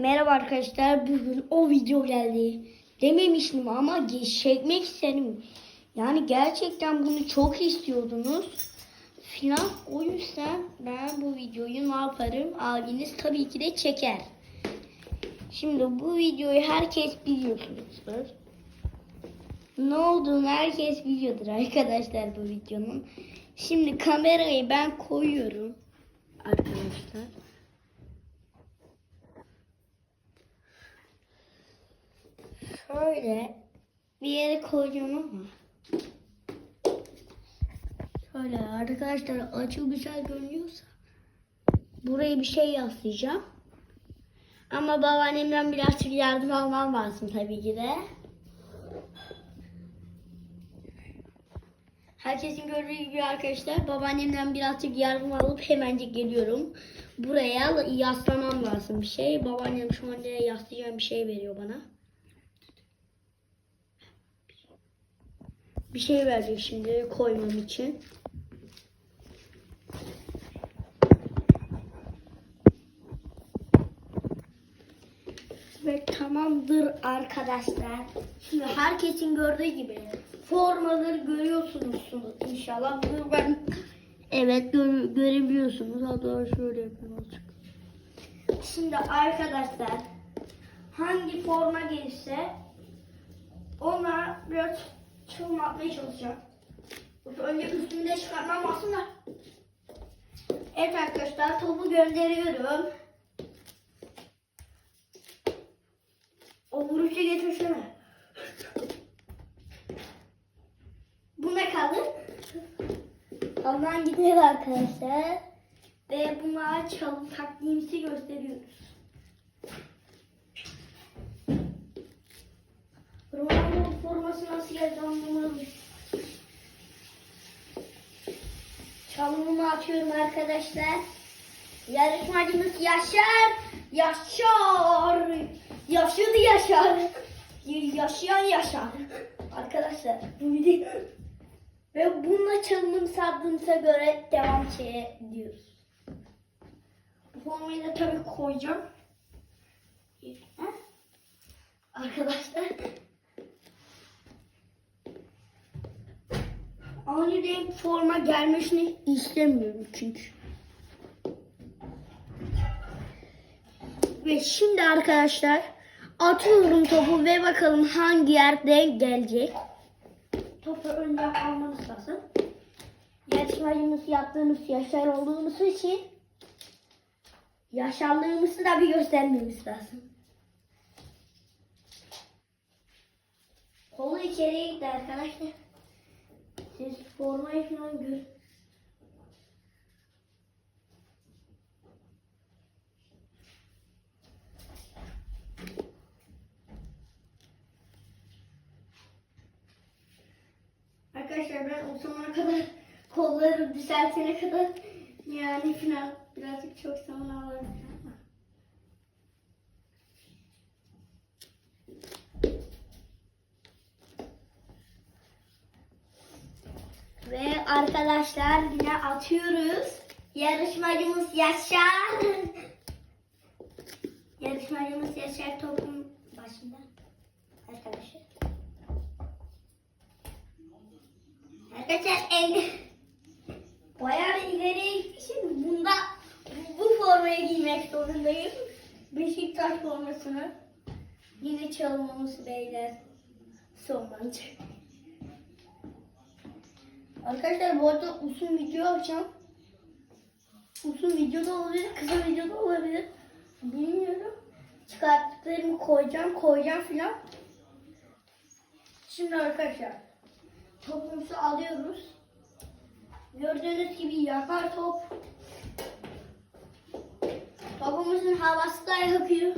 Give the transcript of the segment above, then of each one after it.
Merhaba arkadaşlar. Bugün o video geldi. Dememiştim ama çekmek istedim. Yani gerçekten bunu çok istiyordunuz. Filan. O yüzden ben bu videoyu ne yaparım? Abiniz tabii ki de çeker. Şimdi bu videoyu herkes biliyorsunuzdur. Ne olduğunu herkes biliyordur arkadaşlar bu videonun. Şimdi kamerayı ben koyuyorum arkadaşlar. Şöyle bir yere koyacağım ama. Şöyle arkadaşlar açı güzel görünüyorsa buraya bir şey yaslayacağım. Ama babaannemden birazcık yardım almam lazım tabii ki de. Herkesin gördüğü gibi arkadaşlar babaannemden birazcık yardım alıp hemencik geliyorum. Buraya yaslamam lazım bir şey. Babaannem şu anda yaslayacağım bir şey veriyor bana. Bir şey verecek şimdi koymam için. Ve tamamdır arkadaşlar. Şimdi herkesin gördüğü gibi formaları görüyorsunuz inşallah. Bunu ben evet gör, görebiliyorsunuz. Hatta şöyle yapayım azıcık. Şimdi arkadaşlar hangi forma gelirse ona biraz çalım atmaya çalışacağım. Önce üstümü de çıkarmam lazım da. Evet arkadaşlar topu gönderiyorum. O vuruşu getirsene. Bu ne kaldı? Ondan gidiyor arkadaşlar. Ve buna çalım taktiğimizi gösteriyoruz. Ronaldo forması nasıl geldi anlamadım. Çalımımı atıyorum arkadaşlar. Yarışmacımız Yaşar. Yaşar. Yaşadı Yaşar. Yaşayan Yaşar. Arkadaşlar bu video ve bununla çalımını sattığımıza göre devam ediyoruz. Bu formayı da tabii koyacağım. Arkadaşlar aynı renk forma gelmesini istemiyorum çünkü. Ve şimdi arkadaşlar atıyorum topu ve bakalım hangi yerde gelecek. Topu önce almanız lazım. Yarışmacımız yaptığımız yaşar olduğumuz için yaşarlığımızı da bir göstermemiz lazım. Kolu içeriye gitti arkadaşlar. Siz formayı falan görün. Arkadaşlar ben o zamana kadar kolları düzeltene kadar yani final birazcık çok zaman alabilir ama. Ve arkadaşlar yine atıyoruz. Yarışmacımız Yaşar. Yarışmacımız Yaşar topun başında. Arkadaşlar. Arkadaşlar en bayağı ileri şimdi bunda bu formayı giymek zorundayım. Beşiktaş formasını. Yine çalmamız beyler. Son maç. Arkadaşlar bu arada uzun video açacağım. Uzun video da olabilir, kısa video da olabilir. Bilmiyorum. Çıkarttıklarımı koyacağım, koyacağım filan. Şimdi arkadaşlar topumuzu alıyoruz. Gördüğünüz gibi yakar top. Topumuzun havası da yakıyor.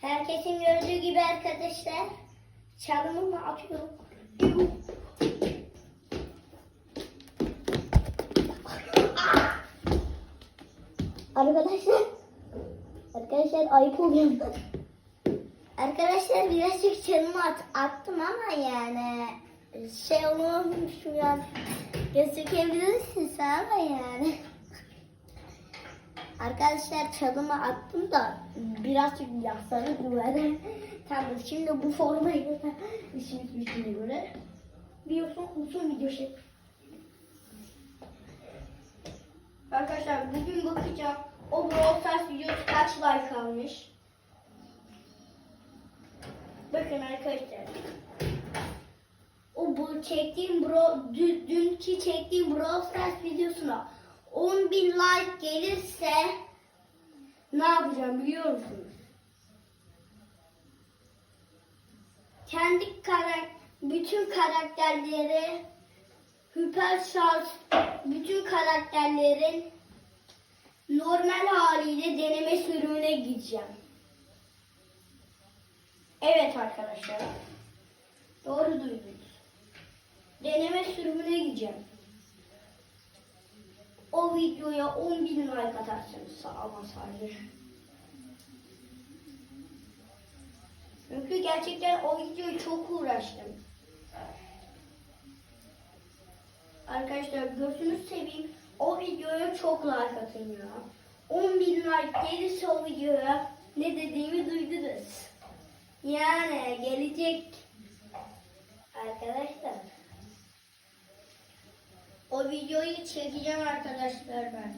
Herkesin gördüğü gibi arkadaşlar çalımımı atıyorum. Arkadaşlar Arkadaşlar ayıp oluyor. Arkadaşlar birazcık çalımı at, attım ama yani şey olmamışım yani gözükebilirsin sen ama yani. Arkadaşlar çalımı attım da birazcık yaslanıp duvara. tamam şimdi bu formayı da bittiğine göre biliyorsun uzun video şey. Arkadaşlar bugün bakacağım o Brawl Stars videosu kaç like almış. Bakın arkadaşlar. O bu çektiğim bro, dün, dünkü çektiğim Brawl Stars videosuna 10 bin like gelirse ne yapacağım biliyor musunuz? Kendi karak bütün karakterleri Hyper şans bütün karakterlerin normal haliyle deneme sürümüne gideceğim. Evet arkadaşlar. Doğru duydunuz. Deneme sürümüne gideceğim. O videoya 10 bin like atarsanız ama sadece. Çünkü gerçekten o videoyu çok uğraştım. Arkadaşlar gözünü seveyim. O videoya çok like atın ya. 10 bin like gelirse o videoya ne dediğimi duydunuz. Yani gelecek arkadaşlar. O videoyu çekeceğim arkadaşlar ben.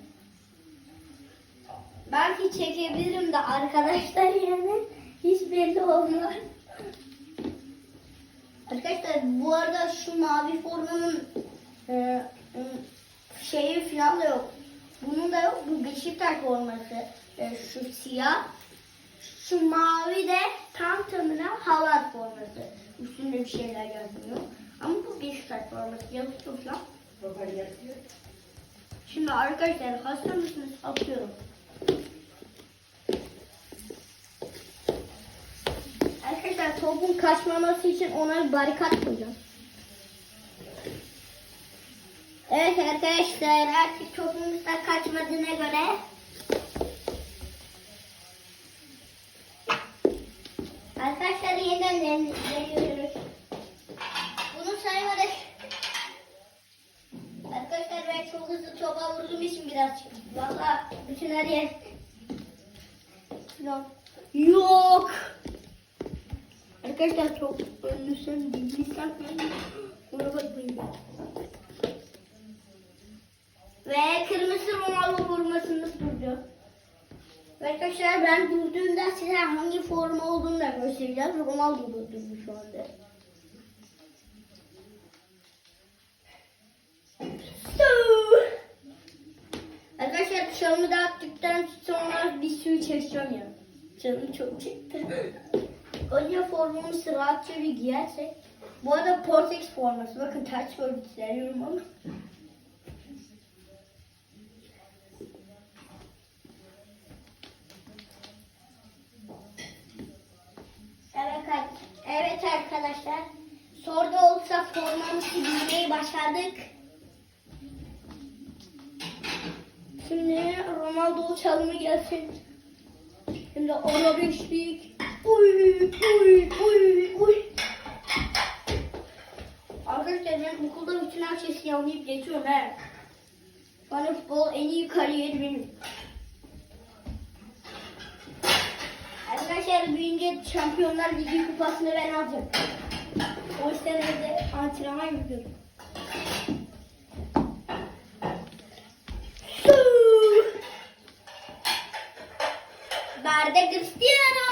Belki çekebilirim de arkadaşlar yani hiç belli olmaz. Arkadaşlar bu arada şu mavi formanın e, e, şeyi falan da yok. Bunun da yok. Bu Beşiktaş forması. E, şu siyah. Şu mavi de tam tamına Haaland forması. Üstünde bir şeyler yazmıyor. Ama bu Beşiktaş forması. Yazıyor falan. Şimdi arkadaşlar hasta mısınız? Atıyorum. Arkadaşlar topun kaçmaması için ona bir barikat koyacağım. Evet arkadaşlar artık topumuz da kaçmadığına göre Arkadaşlar yeniden den- deniyoruz. Bunu saymadık. Arkadaşlar ben çok hızlı topa vurduğum için biraz valla bütün her yer yok. Arkadaşlar çok önlüsün bilgisayar ona bakmayın. Ve kırmızı Ronaldo formasını durdu. Arkadaşlar ben durduğunda size hangi forma olduğunu da göstereceğim. Ronaldo durdurdu şu anda. Arkadaşlar çalımı dağıttıktan sonra bir suyu çekeceğim ya. Canım çok çekti. Önce formamızı rahatça bir giyersek. Bu arada Portex forması. Bakın ters gösteriyorum ama. Evet, ar- evet arkadaşlar. Soruda olsa formamızı giymeyi başardık. Şimdi Ronaldo çalımı gelsin. Şimdi ona beşlik. Uy uy uy uy. Arkadaşlar ben okulda bütün her şeyi siyahlayıp geçiyorum he. An futbol en iyi kariyeri benim. Arkadaşlar büyüyünce Şampiyonlar Ligi kupasını ben alacağım. O yüzden evde antrenman yapıyorum. Verde Cristiano.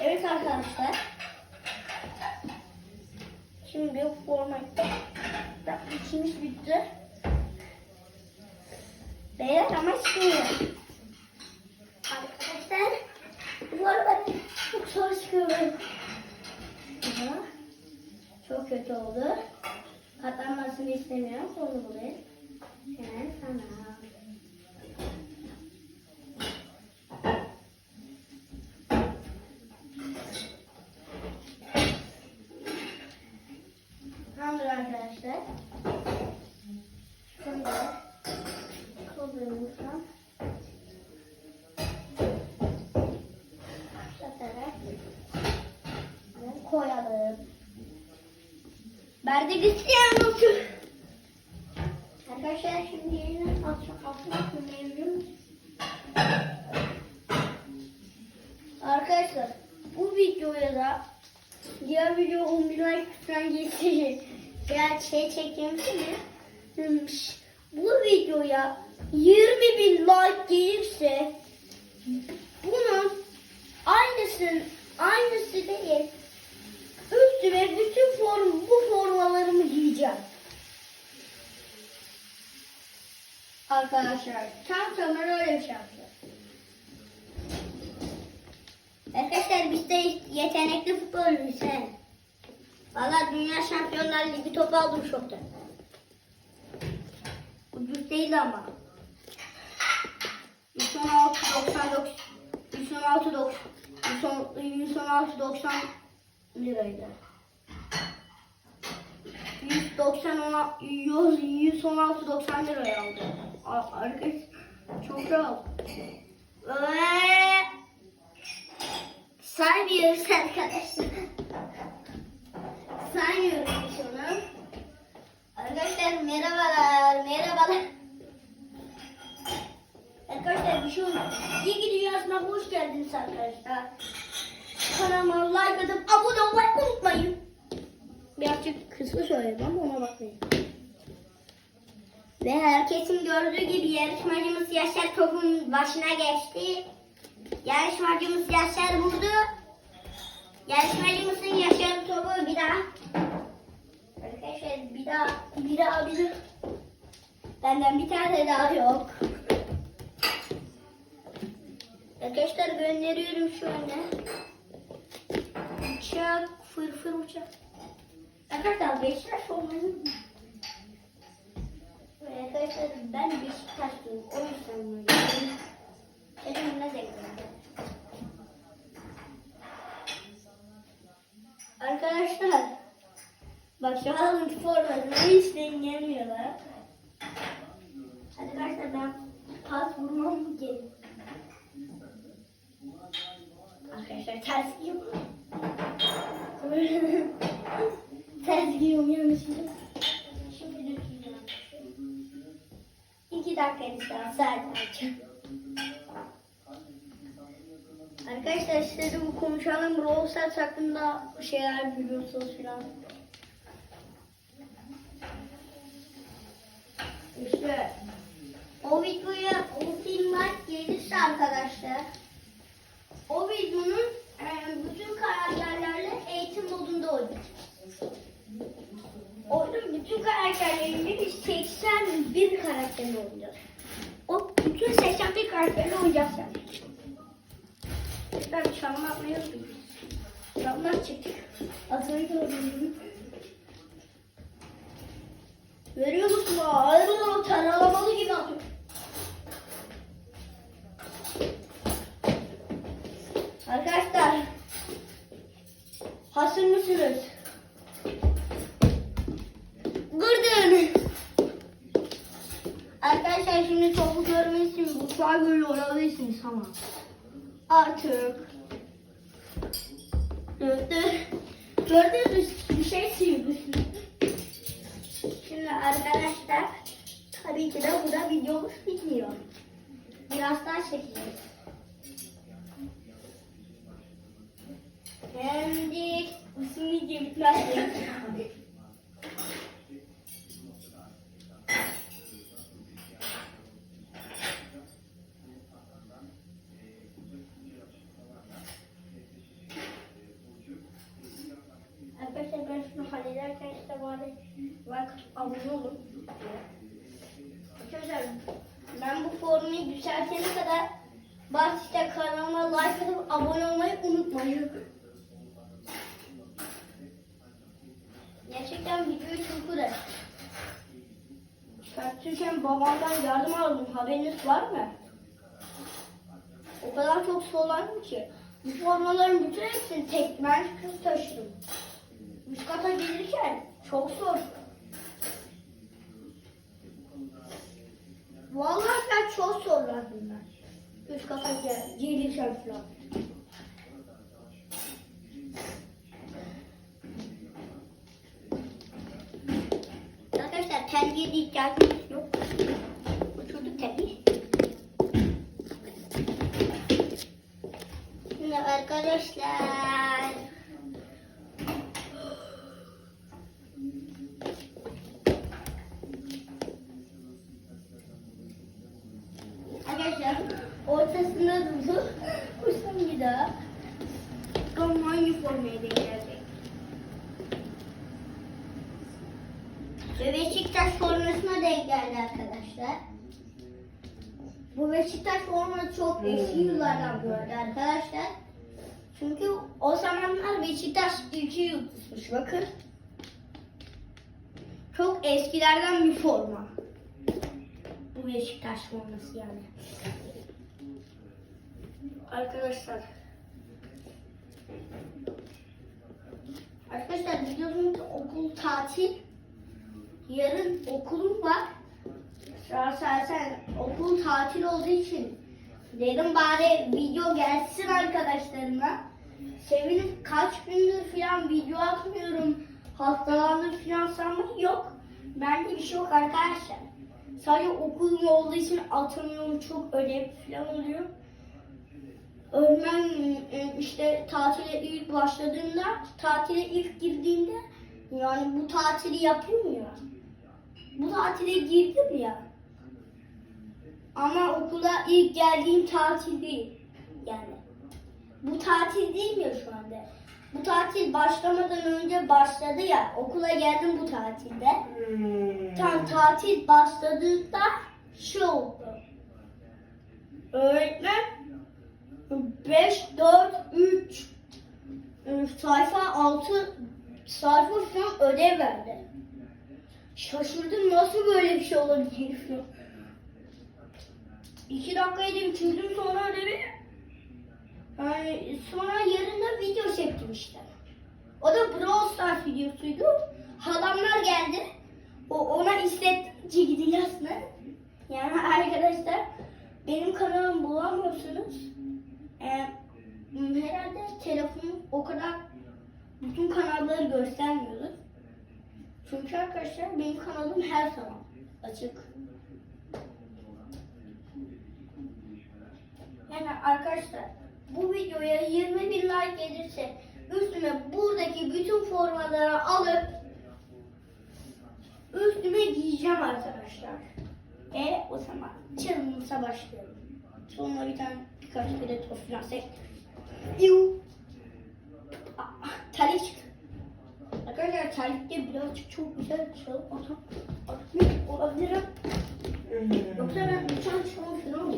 Evet arkadaşlar. Şimdi forma da içimiz bitti. Beyler ama şimdi arkadaşlar bu arada çok zor çıkıyor benim. Aha, Çok kötü oldu. Katlanmasını istemiyorum. Kolu buraya. Hemen sana. Tamamdır arkadaşlar. Şimdi kollarımızdan satarak koyalım. Berde Cristiano. atacağım. Atmak bilmiyorum. Arkadaşlar bu videoya da diğer video 10 bin like falan geçti. Ya şey çektiğimde demiş. Bu videoya 20 bin like gelirse bunun aynısın aynısı değil. Üstüme bütün form bu formalarımı giyeceğim. Arkadaşlar tam tamına öyle şey yapacağız. Arkadaşlar biz de yetenekli futbolcuyuz he. Valla Dünya Şampiyonlar Ligi topu aldım şokta. Ucuz değil ama. 116 99 116 90 116 90 liraydı. 190 ona 116 90 liraya aldım. A- Arkadaş çok rahat. Ve saymıyoruz arkadaşlar. Saymıyoruz şunu. Arkadaşlar merhabalar, merhabalar. Arkadaşlar bir şey oldu. Bilgi Dünyası'na hoş geldiniz arkadaşlar. Kanalıma like atıp abone olmayı unutmayın. Birazcık kısmı söyledim ama ona bakmayın. Ve herkesin gördüğü gibi yarışmacımız Yaşar topun başına geçti. Yarışmacımız Yaşar vurdu. Yarışmacımızın Yaşar topu bir daha. Arkadaşlar bir daha, bir daha, daha. Benden bir tane daha yok. Arkadaşlar gönderiyorum şu anda. Uçak, fırfır uçak. Arkadaşlar Beşiktaş olmanın Arkadaşlar ben Beşiktaşlıyım. O yüzden yapıyorum. Dedim ne. Arkadaşlar bak şu an formasını hiç deneyemiyorlar. Arkadaşlar ben pas vurmam gerek. Arkadaşlar ters giyiyorum. giyiyorum yanlışlıkla. Şimdi düzgün İki dakika daha sadece. Arkadaşlar size bu konuşalım. Brawl Stars hakkında şeyler biliyorsunuz filan. İşte o videoya o filmler gelirse arkadaşlar o videonun bütün karakterlerle eğitim modunda oynayacağız. Oyunun bütün karakterlerinde biz 81 karakterini oynayacağız. O bütün 81 karakterini oynayacağız yani. Ben çalma yapmayı unuttum. Çalma çıktı. Asayı gördüm. Görüyor musun? Ayrıca o taralamalı gibi atıyor. Arkadaşlar hazır mısınız? Gırdın. Arkadaşlar şimdi topu görmek için an böyle olabilirsiniz ama artık Gördü. Gördünüz mü? bir şey sıyırmışsınız. Şimdi arkadaşlar tabii ki de burada videomuz bitmiyor. Biraz daha çekeceğiz. Bizim video bitmez. Arkadaşlar ben şunu hallederken işte bari like abone olun. Arkadaşlar ben bu düzeltene kadar işte kanalıma like atıp abone olmayı unutmayın. Gerçekten videoyu çok uğraş. Çıkartırken babamdan yardım aldım. Haberiniz var mı? O kadar çok zorlandım ki. Bu formaların bütün hepsini tek ben kız taşıdım. Üst kata gelirken çok zor. Vallahi ben çok zorlandım ben. Üst kata gel, gelirken falan. Arkadaşlar terbiye ihtiyacımız yok. Bu çocuk arkadaşlar. Arkadaşlar ortasında durdu. Kuşum bir daha. Bakalım hangi formaya denk gelecek. Ve Beşiktaş formasına denk geldi arkadaşlar. Bu Beşiktaş forması çok eski yıllardan bu arada arkadaşlar. Çünkü o zamanlar Beşiktaş iki yıldızmış bakın. Çok eskilerden bir forma. Bu Beşiktaş forması yani. Arkadaşlar. Arkadaşlar biliyorsunuz okul tatil. Yarın okulum var. Zaten okul tatil olduğu için dedim bari video gelsin arkadaşlarıma. Sevinip kaç gündür falan video atmıyorum. Haftalardır falan sanmak yok. Bende bir şey yok arkadaşlar. Sadece okulum olduğu için atamıyorum. Çok ödev falan oluyor. Öğretmen e, işte tatile ilk başladığında, tatile ilk girdiğinde yani bu tatili yapayım ya. Bu tatile girdim ya. Ama okula ilk geldiğim tatil değil. Yani. Bu tatil değil mi şu anda? Bu tatil başlamadan önce başladı ya. Okula geldim bu tatilde. Tam tatil başladığında şu oldu. Öğretmen 5, 4, 3 e, sayfa 6 sayfa falan ödev verdi. Şaşırdım nasıl böyle bir şey olabilir. İki dakika yedim çözdüm sonra ödevi. Yani sonra yarın da video çektim işte. O da Brawl Stars videosuydu. Halamlar geldi. O ona gideceğiz ne? Yani arkadaşlar benim kanalımı bulamıyorsunuz. Ee, herhalde telefonum o kadar bütün kanalları göstermiyordu. Çünkü arkadaşlar benim kanalım her zaman açık. Yani arkadaşlar bu videoya 20 bin like gelirse üstüme buradaki bütün formaları alıp üstüme giyeceğim arkadaşlar. Ve o zaman challenge'a başlıyorum. Sonra bir tane birkaç kere top falan sek. Yuh. Aa, Terlik çıktı. Arkadaşlar terlikte birazcık çok güzel bir şey atam. Atmış olabilirim. Yoksa ben uçan çıkmam falan.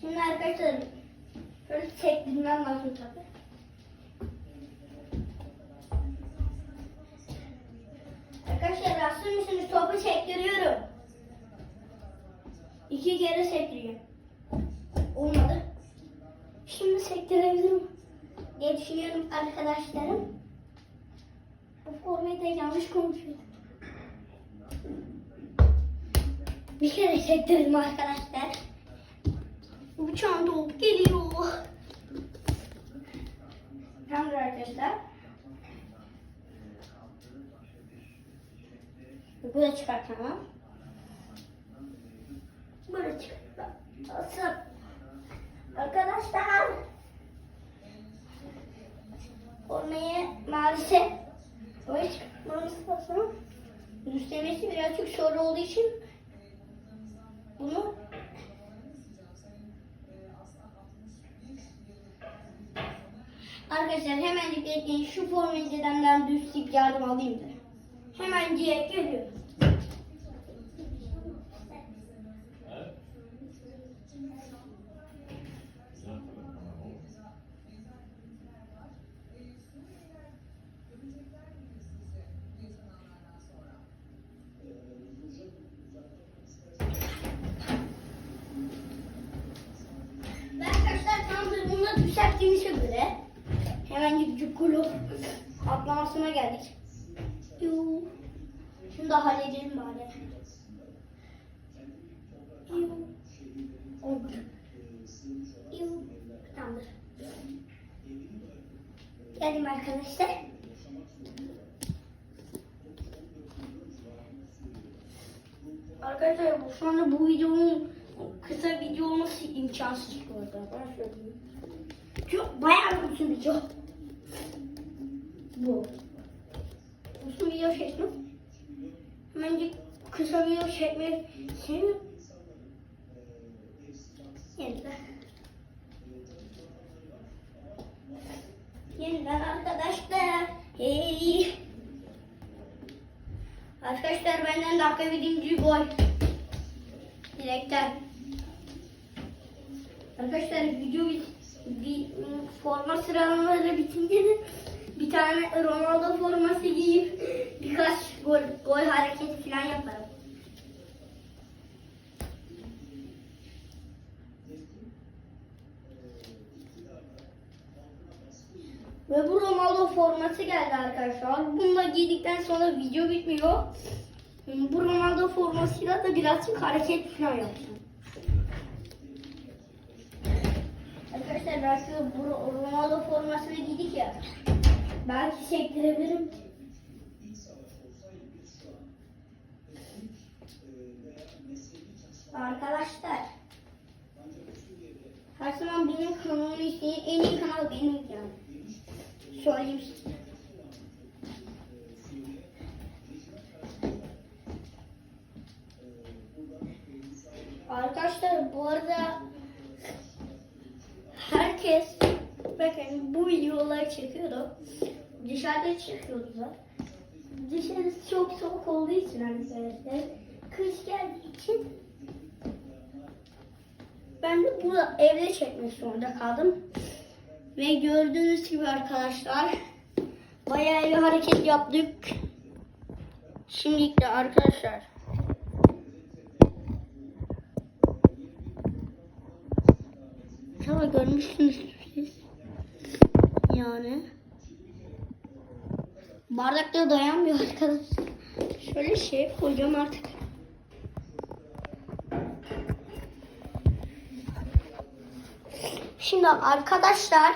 Şimdi arkadaşlar şöyle çektirmem lazım tabi. Arkadaşlar rastlı mısınız? Topu çektiriyorum. İki kere sektireyim. Olmadı. Şimdi sektirebilirim diye düşünüyorum arkadaşlarım. Bu formayı da yanlış konuşuyorum. Bir kere sektirdim arkadaşlar. Uçağın dolup geliyor. Tamamdır arkadaşlar. Da çıkartamam. Böyle çıkartamam. Arkadaşlar. Ormayı maalesef böyle çıkartmamız lazım. Üstlemesi birazcık soru olduğu için bunu Arkadaşlar hemen bekleyin şu formayı dedemden düz tip yardım alayım da. Hemen diye geliyorum. Ben arkadaşlar tam bununla düzelttiğimize göre hemen gidip kulüp atlamasına geldik. Yuu. Şunu da halledelim bari. Yuu. Oldu. Yuu. Tamamdır. Geldim arkadaşlar. Arkadaşlar şu anda bu videonun kısa video olması imkansız bu arada. Ben söyleyeyim. Çok bayağı uzun video. Bu. Uzun video çektim. Bence kısa video çekmek sevmiyorum. Yeniden. Yeniden arkadaşlar. Hey. Arkadaşlar benden dakika birinci gol. Direkten. Arkadaşlar video bir, bir forma sıralamaları bitince de bir tane Ronaldo forması giyip birkaç gol, gol hareketi falan yaparım. Ve bu Ronaldo forması geldi arkadaşlar. Bunu da giydikten sonra video bitmiyor. Bu Ronaldo formasıyla da birazcık hareket falan yapacağım. Arkadaşlar belki bu Ronaldo formasını giydik ya. Belki sektirebilirim. Arkadaşlar. Her zaman benim kanalımı isteyin. En iyi kanal benim yani. Söyleyeyim size. Arkadaşlar bu arada herkes bakın bu videoları çekiyordu. Dışarıda çekiyordu da. Dışarısı çok soğuk olduğu için arkadaşlar. Kış geldiği için ben de burada evde çekmek zorunda kaldım. Ve gördüğünüz gibi arkadaşlar bayağı bir hareket yaptık. Şimdilik de arkadaşlar İnşallah görmüşsünüz siz. Yani. Bardakta dayanmıyor arkadaşlar. Şöyle şey koyacağım artık. Şimdi arkadaşlar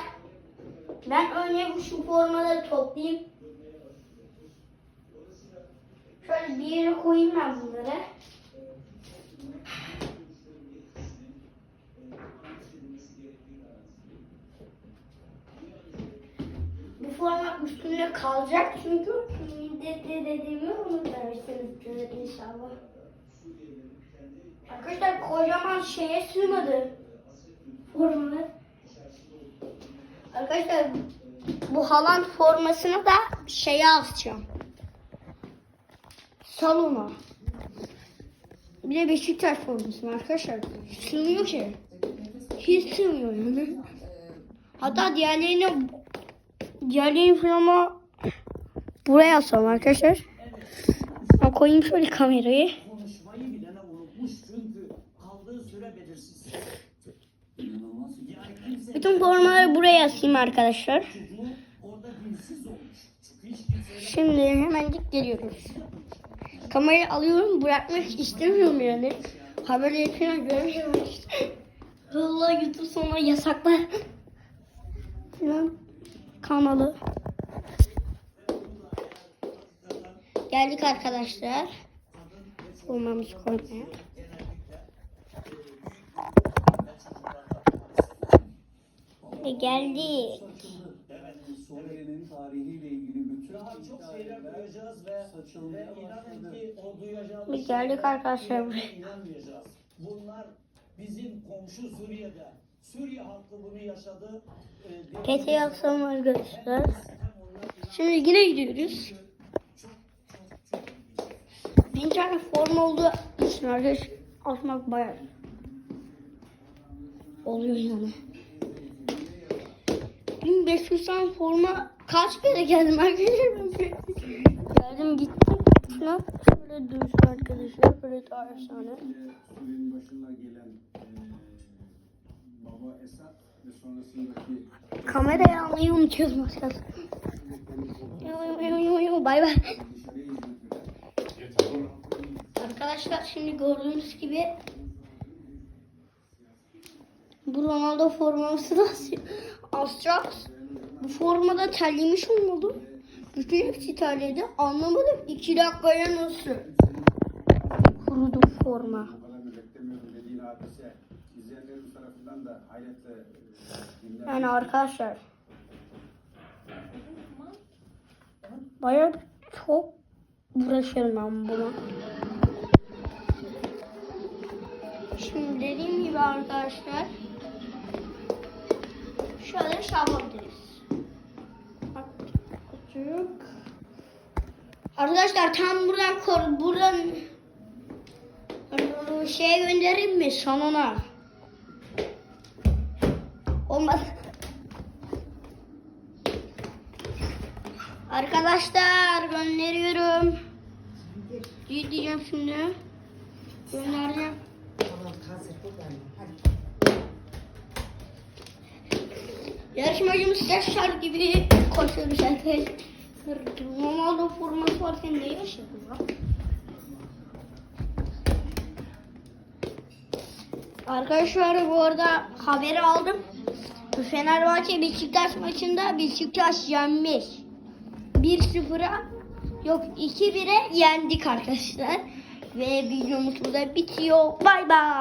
ben önce şu formaları toplayayım. Şöyle bir yere koyayım ben bunları. Forma üstünde kalacak çünkü de, de dediğimi unutmamışsınızdır inşallah. Arkadaşlar kocaman şeye sığmadı formalar. Arkadaşlar bu Haaland formasını da şeye asacağım. Salona. Bir de Beşiktaş formasını arkadaşlar. Sığmıyor ki. Hiç sığmıyor yani. Hatta diğerlerini diğerlerini falan buraya asalım arkadaşlar. Ben koyayım şöyle kamerayı. Bütün formaları buraya asayım arkadaşlar. Şimdi hemencik geliyoruz. Kamerayı alıyorum bırakmak istemiyorum yani. Haberleri falan görmüyorum işte. Allah YouTube sonra yasaklar. Falan kanalı. Geldik arkadaşlar. Formamızı koymaya. Ve geldik. Biz geldik arkadaşlar. Bunlar bizim komşu Suriye'de. Suriye halkı bunu yaşadı. Ee, bir- PT yapsam arkadaşlar. Şimdi yine gidiyoruz. Bin tane form olduğu için arkadaş asmak bayağı oluyor yani. 1500 tane forma kaç kere geldim arkadaşlar Geldim gittim. Şuna şöyle dursun arkadaşlar. Böyle daha efsane. Kamerayı almayı unutuyoruz maskası. Bay bay. Arkadaşlar şimdi gördüğünüz gibi bu Ronaldo forması da asacağız. Bu formada terlemiş olmalı. Bütün hepsi terledi. Anlamadım. 2 dakikaya nasıl kurudu forma. Tarafından Ben de hayretle e, dinledim. Yani arkadaşlar. Bayağı çok uğraşıyorum ben buna. Şimdi dediğim gibi arkadaşlar. Şöyle yapabiliriz. Bak, Küçük. Arkadaşlar tam buradan kor buradan şeye göndereyim mi sonuna? Olmaz. Arkadaşlar gönderiyorum. İyi diyeceğim şimdi. Göndereceğim. Yarışmacımız Yaşar gibi koşuyoruz arkadaşlar. Ronaldo forması var sen ne? Arkadaşlar bu arada haberi aldım. Fenerbahçe Beşiktaş maçında Beşiktaş yenmiş. 1-0'a yok 2-1'e yendik arkadaşlar. Ve videomuz burada bitiyor. Bay bay.